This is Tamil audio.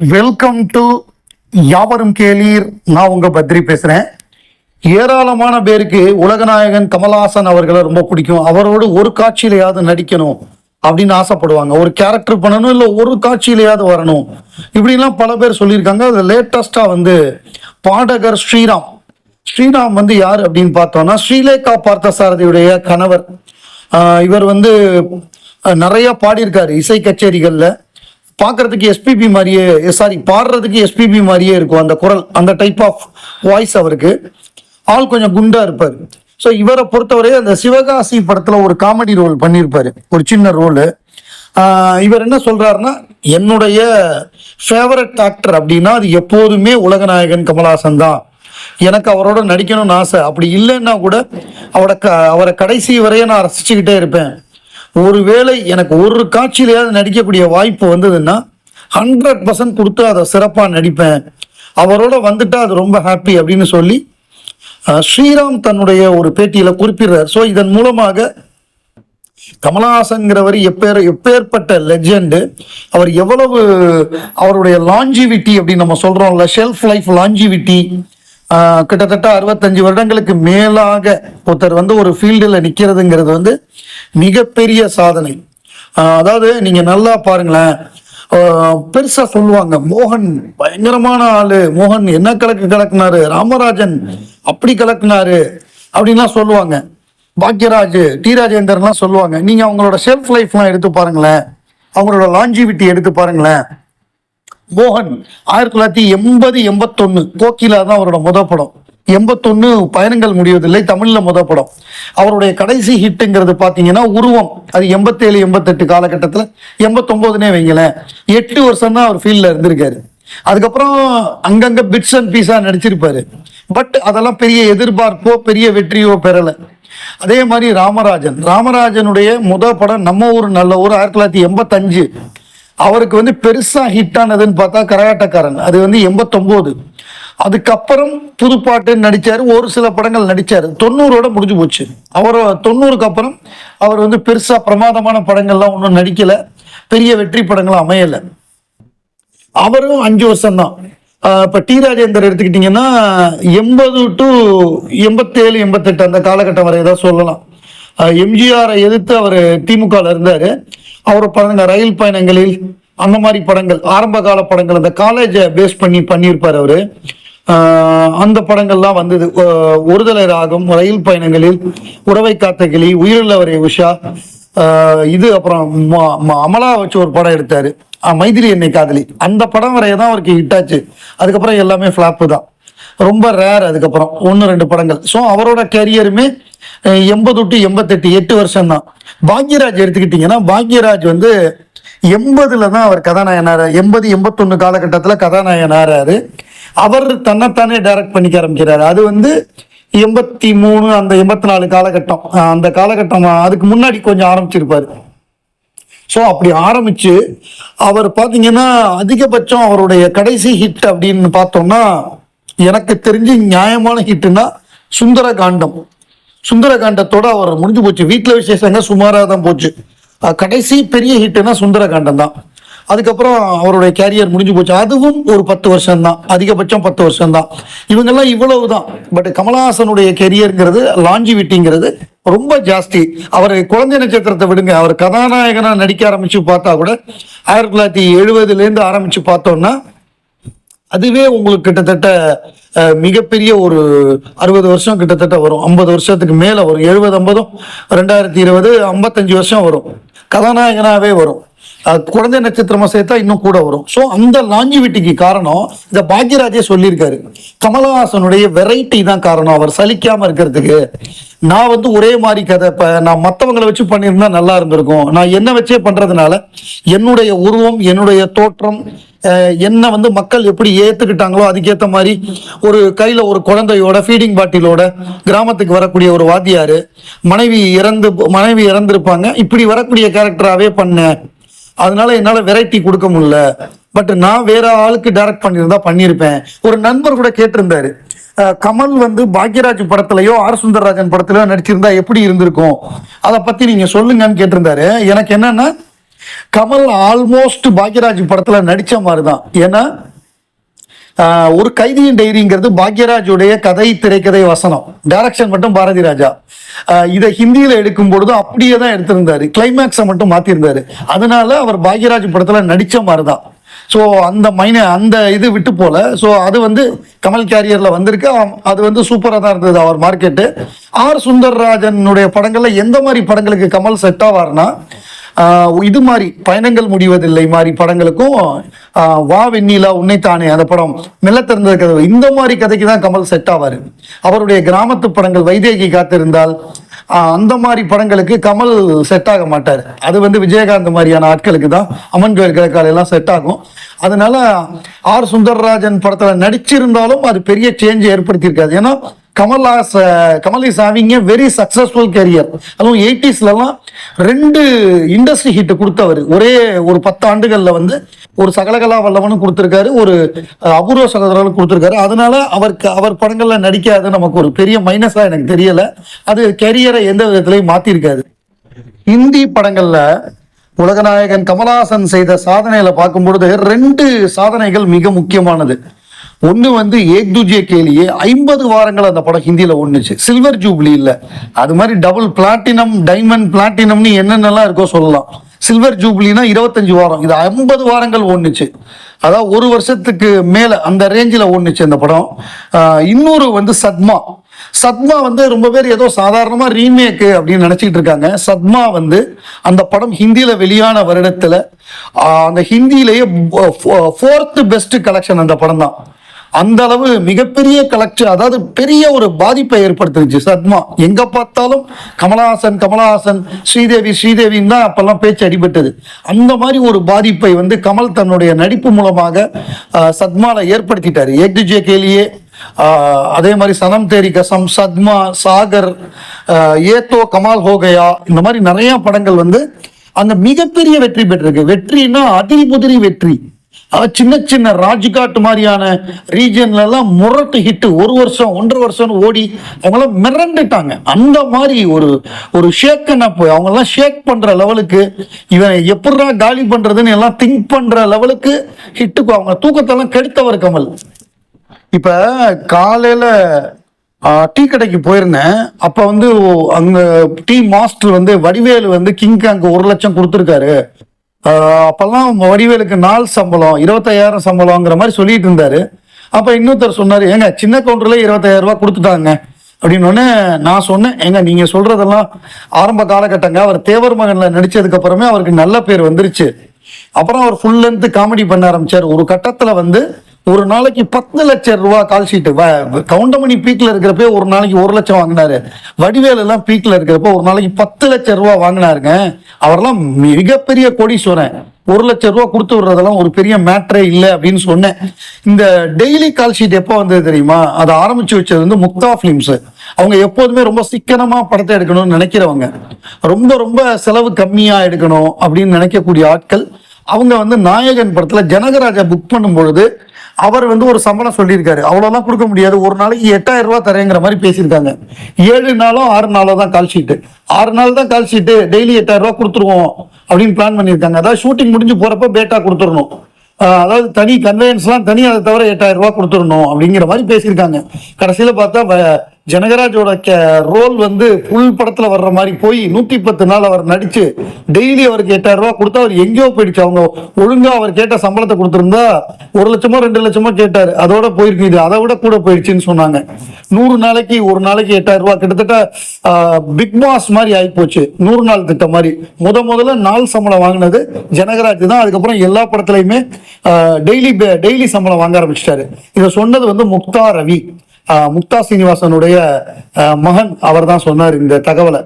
வெல்கம் டு யாவரும் கேளீர். நான் உங்க பத்ரி பேசுறேன். ஏராளமான பேருக்கு உலகநாயகன் கமல்ஹாசன் அவர்களை ரொம்ப பிடிக்கும். அவரோடு ஒரு காட்சியிலையாவது நடிக்கணும் அப்படின்னு ஆசைப்படுவாங்க. ஒரு கேரக்டர் பண்ணணும் இல்லை ஒரு காட்சியிலையாவது வரணும். இப்படிலாம் பல பேர் சொல்லியிருக்காங்க. அது லேட்டஸ்டா வந்து பாடகர் ஸ்ரீராம். ஸ்ரீராம் வந்து யார் அப்படின்னு பார்த்தோம்னா ஸ்ரீலேகா பார்த்தசாரதியுடைய கணவர். இவர் வந்து நிறைய பாடியிருக்காரு இசை கச்சேரிகளில். பார்க்கறதுக்கு எஸ்பிபி மாதிரியே சாரி பாடுறதுக்கு எஸ்பிபி மாதிரியே இருக்கும் அந்த குரல் அந்த டைப் ஆஃப் வாய்ஸ் அவருக்கு. ஆள் கொஞ்சம் குண்டா இருப்பார். ஸோ இவரை பொறுத்தவரை அந்த சிவகாசி படத்தில் ஒரு காமெடி ரோல் பண்ணியிருப்பார் ஒரு சின்ன ரோலு இவர் என்ன சொல்கிறாருன்னா என்னுடைய ஃபேவரட் ஆக்டர் அப்படின்னா அது எப்போதுமே உலகநாயகன் கமல்ஹாசன் தான். எனக்கு அவரோட நடிக்கணும்னு ஆசை. அப்படி இல்லைன்னா கூட அவரை க அவரை கடைசி வரைய நான் ரசிச்சுக்கிட்டே இருப்பேன். ஒருவேளை எனக்கு ஒரு காட்சியிலையாவது நடிக்கக்கூடிய வாய்ப்பு வந்ததுன்னா ஹண்ட்ரட் பர்சன்ட் கொடுத்து அதை சிறப்பாக நடிப்பேன். அவரோட வந்துட்டா அது ரொம்ப ஹாப்பி அப்படின்னு சொல்லி ஸ்ரீராம் தன்னுடைய ஒரு பேட்டியில் குறிப்பிடுறார். ஸோ இதன் மூலமாக கமலஹாசங்கிறவர் எப்பேர் எப்பேற்பட்ட லெஜெண்டு அவர் எவ்வளவு அவருடைய லாஞ்சிவிட்டி அப்படின்னு நம்ம சொல்கிறோம்ல ஷெல்ஃப் லைஃப் லாஞ்சிவிட்டி கிட்டத்தட்ட அறுபத்தஞ்சு வருடங்களுக்கு மேலாக ஒருத்தர் வந்து ஒரு ஃபீல்டில் நிற்கிறதுங்கிறது வந்து மிகப்பெரிய சாதனை. அதாவது நீங்கள் நல்லா பாருங்களேன். பெருசாக பெருசா சொல்லுவாங்க மோகன் பயங்கரமான ஆளு. மோகன் என்ன கலக்கு கலக்குனாரு? ராமராஜன் அப்படி கலக்குனாரு. அப்படின்லாம் சொல்லுவாங்க. பாக்யராஜ் டி ராஜேந்தர்லாம் சொல்லுவாங்க. நீங்க அவங்களோட செல்ஃப் லைஃப்லாம் எடுத்து பாருங்களேன். அவங்களோட லாஞ்சிவிட்டி எடுத்து பாருங்களேன். மோகன் ஆயிரத்தி தொள்ளாயிரத்தி எண்பது எண்பத்தொன்னு. கோகிலா தான் அவரோட முத படம். எண்பத்தொன்னு பயணங்கள் முடிவதில்லை தமிழில் முத படம். அவருடைய கடைசி ஹிட்டுங்கிறது பார்த்தீங்கன்னா உருவம். அது எண்பத்தேழு எண்பத்தெட்டு காலகட்டத்தில். எண்பத்தொம்போதுனே வைங்களேன். எட்டு வருஷம் தான் அவர் ஃபீல்டில் இருந்திருக்காரு. அதுக்கப்புறம் அங்கங்க பிட்ஸ் அண்ட் பீஸா நடிச்சிருப்பாரு. பட் அதெல்லாம் பெரிய எதிர்பார்ப்போ பெரிய வெற்றியோ பெறல. அதே மாதிரி ராமராஜன். ராமராஜனுடைய முத படம் நம்ம ஊர் நல்ல ஊர் ஆயிரத்தி தொள்ளாயிரத்தி எண்பத்தஞ்சு. அவருக்கு வந்து பெருசா ஹிட் ஆனதுன்னு பார்த்தா கரகாட்டக்காரன். அது வந்து எண்பத்தொம்போது. அதுக்கப்புறம் புதுப்பாட்டு நடித்தார் ஒரு சில படங்கள் நடித்தார் தொண்ணூறோட முடிஞ்சு போச்சு. அவர் தொண்ணூறுக்கு அப்புறம் அவர் வந்து பெருசாக பிரமாதமான படங்கள்லாம் ஒன்றும் நடிக்கலை. பெரிய வெற்றி படங்களும் அமையலை. அவரும் அஞ்சு வருஷம்தான். இப்போ டி ராஜேந்தர் எடுத்துக்கிட்டிங்கன்னா எண்பது டு எண்பத்தேழு எண்பத்தெட்டு அந்த காலகட்டம் வரை தான் சொல்லலாம். எம்ஜிஆரை எதிர்த்து அவர் திமுகவில் இருந்தார். அவர் படங்க ரயில் பயணங்களில் அந்த மாதிரி படங்கள் ஆரம்ப கால படங்கள் அந்த காலேஜை பேஸ் பண்ணி பண்ணியிருப்பார் அவர். அந்த படங்கள்லாம் வந்தது. ஒருதலை ராகம் ரயில் பயணங்களில் உறவை காத்தகிளி உயிருள்ளவரை உஷா. இது அப்புறம் ம- அமலா வச்சு ஒரு படம் எடுத்தாரு. ஆஹ் மைதிலி என்னை காதலி. அந்த படம் வரைய தான் அவருக்கு ஹிட் ஆச்சு. அதுக்கப்புறம் எல்லாமே ஃப்ளாப்பு தான். ரொம்ப ரேர் அதுக்கப்புறம். ஒன்று ரெண்டு படங்கள். ஸோ அவரோட கேரியருமே எண்பது டு எண்பத்தெட்டு எட்டு வருஷம் தான் பாக்யராஜ் எடுத்துக்கிட்டிங்கன்னா பாக்யராஜ் வந்து எண்பதுல தான் அவர் கதாநாயகனாரு. எண்பது எண்பத்தொன்னு காலகட்டத்தில் கதாநாயகனாராரு அவர் தன்னைத்தானே டைரக்ட் பண்ணிக்க ஆரம்பிக்கிறாரு. அது வந்து எண்பத்தி மூணு அந்த எண்பத்தி நாலு காலகட்டம். அந்த காலகட்டம் அதுக்கு முன்னாடி கொஞ்சம் ஆரம்பிச்சிருப்பாரு. ஸோ அப்படி ஆரம்பிச்சு அவர் பார்த்தீங்கன்னா அதிகபட்சம் அவருடைய கடைசி ஹிட் அப்படின்னு பார்த்தோம்னா எனக்கு தெரிஞ்சு நியாயமான ஹிட்டுன்னா சுந்தர காண்டம் சுந்தரகாண்டத்தோட அவர் முடிஞ்சு போச்சு. வீட்டில் விசேஷங்க சுமாராக தான் போச்சு. கடைசி பெரிய ஹிட்னா சுந்தரகாண்டம் தான். அதுக்கப்புறம் அவருடைய கேரியர் முடிஞ்சு போச்சு. அதுவும் ஒரு பத்து வருஷம் தான். அதிகபட்சம் பத்து வருஷம் தான். இவங்கெல்லாம் இவ்வளவு தான். பட் கமலஹாசனுடைய கெரியருங்கிறது லாஞ்சிவிட்டிங்கிறது ரொம்ப ஜாஸ்தி. அவர் குழந்தை நட்சத்திரத்தை விடுங்க. அவர் கதாநாயகனாக நடிக்க ஆரம்பித்து பார்த்தா கூட ஆயிரத்தி தொள்ளாயிரத்தி எழுபதுலேருந்து ஆரம்பித்து பார்த்தோன்னா அதுவே உங்களுக்கு கிட்டத்தட்ட மிகப்பெரிய ஒரு அறுபது வருஷம் கிட்டத்தட்ட வரும். ஐம்பது வருஷத்துக்கு மேலே வரும். எழுபது ஐம்பதும் ரெண்டாயிரத்தி இருபது ஐம்பத்தஞ்சு வருஷம் வரும். கதாநாயகனாகவே வரும். குழந்தை நட்சத்திரமா சேர்த்தா இன்னும் கூட வரும். ஸோ அந்த லாஞ்சிவிட்டிக்கு காரணம் இந்த பாக்யராஜே சொல்லியிருக்காரு. கமலஹாசனுடைய வெரைட்டி தான் காரணம். அவர் சலிக்காம இருக்கிறதுக்கு. நான் வந்து ஒரே மாதிரி கதை இப்போ நான் மற்றவங்களை வச்சு பண்ணியிருந்தா நல்லா இருந்திருக்கும். நான் என்ன வச்சே பண்ணுறதுனால என்னுடைய உருவம் என்னுடைய தோற்றம் என்ன வந்து மக்கள் எப்படி ஏற்றுக்கிட்டாங்களோ அதுக்கேற்ற மாதிரி ஒரு கையில் ஒரு குழந்தையோட ஃபீடிங் பாட்டிலோட கிராமத்துக்கு வரக்கூடிய ஒரு வாத்தியார் மனைவி இறந்து மனைவி இறந்துருப்பாங்க. இப்படி வரக்கூடிய கேரக்டராகவே பண்ணேன் அதனால என்னால் வெரைட்டி கொடுக்க முடியல. பட் நான் வேற ஆளுக்கு டைரக்ட் பண்ணியிருந்தா பண்ணியிருப்பேன். ஒரு நண்பர் கூட கேட்டிருந்தாரு. கமல் வந்து பாக்யராஜ் படத்துலயோ ஆர். சுந்தரராஜன் படத்துலயோ நடிச்சிருந்தா எப்படி இருந்திருக்கும்? அதை பத்தி நீங்க சொல்லுங்கன்னு கேட்டிருந்தாரு. எனக்கு என்னன்னா கமல் ஆல்மோஸ்ட் பாக்யராஜ் படத்துல நடிச்ச மாதிரி தான் ஏன்னா ஒரு கைதியின் டைரிங்கிறது பாக்யராஜுடைய கதை திரைக்கதை வசனம். டைரக்ஷன் மட்டும் பாரதி ராஜா. இதை ஹிந்தியில எடுக்கும் பொழுது அப்படியே தான் எடுத்திருந்தாரு. கிளைமேக்ஸை மட்டும் மாத்திருந்தாரு. அதனால அவர் பாக்யராஜ் படத்துல நடிச்ச மாதிரி தான் ஸோ அந்த மைன அந்த இது விட்டு போல. ஸோ அது வந்து கமல் கேரியர்ல வந்திருக்கு. அது வந்து சூப்பராக தான் இருந்தது அவர் மார்க்கெட்டு ஆர் சுந்தர்ராஜனுடைய படங்கள்ல எந்த மாதிரி படங்களுக்கு கமல் செட் ஆவார்னா இது மாதிரி பயணங்கள் முடிவதில்லை மாதிரி படங்களுக்கும் வா வெண்ணிலா உன்னைத்தானே அந்த படம் மெல்ல திறந்தது கதவு இந்த மாதிரி கதைக்கு தான் கமல் செட் ஆவார். அவருடைய கிராமத்து படங்கள் வைதேகி காத்திருந்தால் அந்த மாதிரி படங்களுக்கு கமல் செட் ஆக மாட்டார். அது வந்து விஜயகாந்த் மாதிரியான ஆட்களுக்கு தான் அம்மன் கோயில் கிழக்கால எல்லாம் செட் ஆகும். அதனால ஆர் சுந்தரராஜன் படத்தில் நடிச்சிருந்தாலும் அது பெரிய சேஞ்ச் ஏற்படுத்தியிருக்காது. ஏன்னா Kamal has Kamal is having a very successful career அதுவும் எயிட்டிஸ்லலாம் ரெண்டு இண்டஸ்ட்ரி ஹிட் கொடுத்தவர். ஒரே ஒரு பத்து ஆண்டுகளில் வந்து ஒரு சகலகலா வல்லவனும் கொடுத்துருக்காரு ஒரு அபூர்வ சகோதரர்களும் கொடுத்துருக்காரு. அதனால அவருக்கு அவர் படங்களில் நடிக்காது நமக்கு ஒரு பெரிய மைனஸாக எனக்கு தெரியலை. அது கெரியரை எந்த விதத்திலையும் மாற்றிருக்காது ஹிந்தி படங்களில் உலகநாயகன் கமலஹாசன் செய்த சாதனையில பார்க்கும்பொழுது ரெண்டு சாதனைகள் மிக முக்கியமானது. ஒன்று வந்து ஏக் துஜே கேலியே ஐம்பது வாரங்கள் அந்த படம் ஹிந்தியில் ஒன்றுச்சு சில்வர் ஜூப்ளி இல்லை. அது மாதிரி டபுள் பிளாட்டினம் டைமண்ட் பிளாட்டினம்னு என்னென்னலாம் இருக்கோ சொல்லலாம். சில்வர் ஜூப்ளினா இருபத்தஞ்சு வாரம். இது ஐம்பது வாரங்கள் ஒன்றுச்சு அதாவது ஒரு வருஷத்துக்கு மேலே அந்த ரேஞ்சில் ஒன்றுச்சு அந்த படம். இன்னொரு வந்து சத்மா. சத்மா வந்து ரொம்ப பேர் ஏதோ சாதாரணமா ரீமேக் அப்படின்னு நினைச்சிட்டு இருக்காங்க. சத்மா வந்து அந்த படம் ஹிந்தியில வெளியான வருடத்துல அந்த ஹிந்தியிலேயே ஃபோர்த்து பெஸ்ட் கலெக்ஷன் அந்த படம் தான். அந்த அளவு மிகப்பெரிய கலெக்ஷன் அதாவது பெரிய ஒரு பாதிப்பை ஏற்படுத்துச்சு சத்மா எங்க பார்த்தாலும் கமலஹாசன் கமலஹாசன் ஸ்ரீதேவி ஸ்ரீதேவின்னு தான் அப்பெல்லாம் பேச்சு அடிபட்டது. அந்த மாதிரி ஒரு பாதிப்பை வந்து கமல் தன்னுடைய நடிப்பு மூலமாக சத்மால ஏற்படுத்திட்டாரு. ஏக் கேலியே அதே மாதிரி சனம் தேரி கசம் சத்மா சாகர் ஏத்தோ கமால் ஹோகயா இந்த மாதிரி நிறைய படங்கள் வந்து அங்க மிகப்பெரிய வெற்றி பெற்றிருக்கு. வெற்றினா அதிரி புதிரி வெற்றி. சின்ன சின்ன ராஜ்காட் மாதிரியான ரீஜன்லலாம் முரட்டு ஹிட்டு ஒரு வருஷம் ஒன்றரை வருஷம்னு ஓடி அவங்களாம் மிரண்டுட்டாங்க. அந்த மாதிரி ஒரு ஒரு ஷேக்கனை போய் அவங்கெல்லாம் ஷேக் பண்ணுற லெவலுக்கு இவன் எப்படா காலி பண்ணுறதுன்னு எல்லாம் திங்க் பண்ணுற லெவலுக்கு ஹிட்டுக்கு அவங்க தூக்கத்தெல்லாம் கெடுத்தவர் கமல். இப்போ காலையில் டீ கடைக்கு போயிருந்தேன். அப்போ வந்து அங்கே டீ மாஸ்டர் வந்து வடிவேலு வந்து கிங்க்கு ஒரு லட்சம் கொடுத்துருக்காரு. அப்போல்லாம் அப்பெல்லாம் வடிவேலுக்கு நாள் சம்பளம் இருபத்தாயிரம் சம்பளங்கிற மாதிரி சொல்லிட்டு இருந்தாரு. அப்ப இன்னொருத்தர் சொன்னாரு ஏங்க சின்ன கவுண்டர்ல இருபத்தாயிரம் ரூபாய் கொடுத்துட்டாங்க. அப்படின்னு நான் சொன்னேன் ஏங்க நீங்க சொல்றதெல்லாம் ஆரம்ப காலகட்டங்க அவர் தேவர் மகன்ல நடிச்சதுக்கு அப்புறமே அவருக்கு நல்ல பேர் வந்துருச்சு. அப்புறம் அவர் ஃபுல் லென்த் காமெடி பண்ண ஆரம்பிச்சார். ஒரு கட்டத்துல வந்து ஒரு நாளைக்கு பத்து லட்சம் ரூபாய் கால் ஷீட்டு கவுண்டமணி பீக்ல இருக்கிறப்ப ஒரு நாளைக்கு ஒரு லட்சம் வாங்கினாரு. வடிவேல் எல்லாம் பீக்ல இருக்கிறப்ப ஒரு நாளைக்கு பத்து லட்சம் ரூபாய் வாங்கினாருங்க. அவரெல்லாம் மிகப்பெரிய கோடீஸ்வரன். ஒரு லட்சம் ரூபாய் கொடுத்து விடுறதெல்லாம் ஒரு பெரிய மேட்ரே இல்லை அப்படின்னு சொன்னேன். இந்த டெய்லி கால் ஷீட் எப்போ வந்தது தெரியுமா? அதை ஆரம்பிச்சு வச்சது வந்து முக்தா ஃபிலிம்ஸ் அவங்க எப்போதுமே ரொம்ப சிக்கனமா படத்தை எடுக்கணும்னு நினைக்கிறவங்க. ரொம்ப ரொம்ப செலவு கம்மியா எடுக்கணும் அப்படின்னு நினைக்கக்கூடிய ஆட்கள். அவங்க வந்து நாயகன் படத்துல ஜனகராஜா புக் பண்ணும் பொழுது அவர் வந்து ஒரு சம்பளம் சொல்லியிருக்காரு. அவ்வளோலாம் கொடுக்க முடியாது. ஒரு நாளைக்கு எட்டாயிரம் ரூபா தரேங்கிற மாதிரி பேசியிருக்காங்க. ஏழு நாளோ ஆறு நாளோ தான் கால் ஷீட்டு ஆறு நாள் தான் கால் ஷீட்டு டெய்லி எட்டாயிரம் ரூபா கொடுத்துருவோம் அப்படின்னு பிளான் பண்ணியிருக்காங்க. அதாவது ஷூட்டிங் முடிஞ்சு போகிறப்ப பேட்டா கொடுத்துடணும். அதாவது தனி கன்வெயன்ஸ்லாம் தனி அதை தவிர எட்டாயிரம் ரூபா கொடுத்துடணும் அப்படிங்கிற மாதிரி பேசியிருக்காங்க. கடைசியில் பார்த்தா வ- ஜனகராஜோட ரோல் வந்து ஃபுல் படத்தில் வர்ற மாதிரி போய் நூற்றி பத்து நாள் அவர் நடித்து டெய்லி அவருக்கு எட்டாயிரம் கொடுத்தா அவர் எங்கேயோ போயிடுச்சு. அவங்க ஒழுங்காக அவர் கேட்ட சம்பளத்தை கொடுத்துருந்தா ஒரு லட்சமோ ரெண்டு லட்சமோ கேட்டார். அதோட போயிருக்கு இது. அதை விட கூட போயிடுச்சுன்னு சொன்னாங்க. நூறு நாளைக்கு ஒரு நாளைக்கு எட்டாயிரம் கிட்டத்தட்ட பிக் பாஸ் மாதிரி ஆகிப்போச்சு நூறு நாள் திட்டம் மாதிரி. முத முதல்ல நாள் சம்பளம் வாங்கினது ஜனகராஜ் தான். அதுக்கப்புறம் எல்லா படத்துலையுமே டெய்லி டெய்லி சம்பளம் வாங்க ஆரம்பிச்சிட்டாரு. இதை சொன்னது வந்து முக்தா ரவி. முக்தா சீனிவாசனுடைய மகன் அவர் தான் சொன்னார் இந்த தகவலை.